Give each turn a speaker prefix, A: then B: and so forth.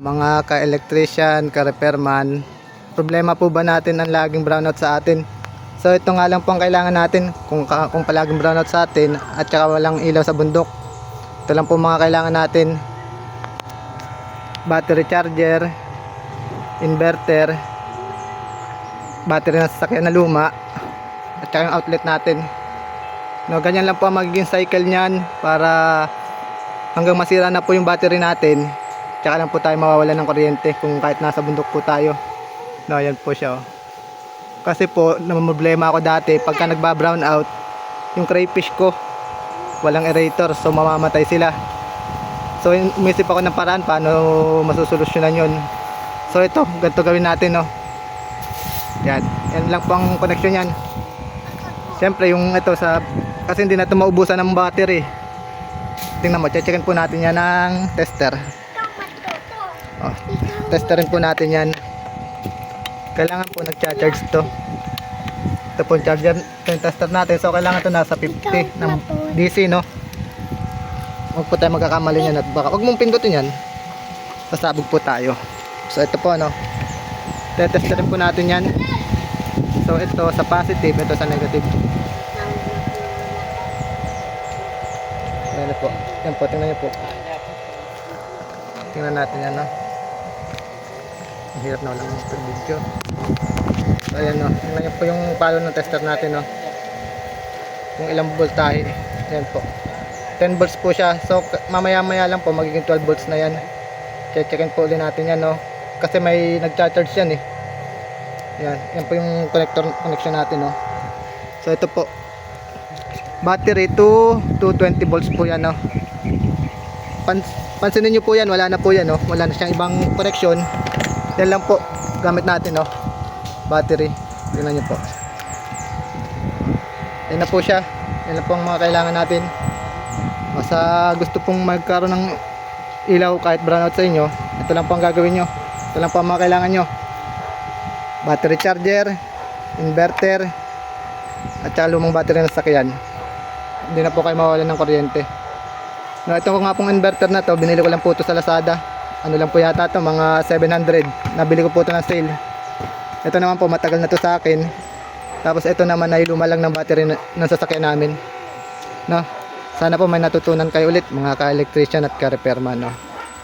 A: Mga ka-electrician, ka-repairman, problema po ba natin ang laging brownout sa atin? So ito nga lang po ang kailangan natin kung, kung palaging brownout sa atin at saka walang ilaw sa bundok. Ito lang po mga kailangan natin. Battery charger, inverter, battery na sasakyan na luma, at saka yung outlet natin. No, ganyan lang po ang magiging cycle niyan para hanggang masira na po yung battery natin. Tsaka lang po tayo mawawalan ng kuryente kung kahit nasa bundok po tayo. No, ayan po siya. Oh. Kasi po, namumblema ako dati pagka nagba-brown out, yung crayfish ko, walang aerator, so mamamatay sila. So, umisip ako ng paraan paano masusolusyonan yun. So, ito, ganito gawin natin, no. Yan, yan lang po ang connection yan. Siyempre, yung ito sa, kasi hindi na ito maubusan ng battery. Tingnan mo, checkin po natin yan ng tester. Oh, testerin po natin yan. Kailangan po nag-charge to. Ito po charger, ito yung tester natin. So kailangan to nasa 50 ng DC, no? Huwag po tayo magkakamali yan at baka, huwag mong pindutin yan. Sasabog po tayo. So ito po, no? Tetesterin po natin yan. So ito sa positive, ito sa negative. Ayan po. Yan po, tingnan niyo po. Tingnan natin yan, no? Hirap na walang video. So, ayan, no? Niyo po yung palo ng tester natin, no? Kung ilang voltahe. Yan po. 10 volts po siya. So, k- mamaya-maya lang po, magiging 12 volts na yan. Check-checkin po ulit natin yan, no? Kasi may nag-charge yan, eh. Yan. Yan po yung connector connection natin, no? So, ito po battery to 220 volts po yan no Pans pansinin nyo po yan wala na po yan no wala na siyang ibang connection yan lang po gamit natin no battery. Tingnan nyo po. Yan na po siya. Yan lang po ang mga kailangan natin. Basta gusto pong magkaroon ng ilaw kahit brownout sa inyo ito lang po ang gagawin nyo. Ito lang po ang mga kailangan nyo. Battery charger inverter at saka lumang battery ng sakyan hindi na po kayo mawawalan ng kuryente. No, ito ko nga pong inverter na to binili ko lang po ito sa Lazada ano lang po yata to mga 700 nabili ko po ito ng sale. Ito naman po matagal na to sa akin. Tapos ito naman ay luma lang ng battery na, ng sasakyan namin. No? Sana po may natutunan kayo ulit mga ka-electrician at ka-repairman no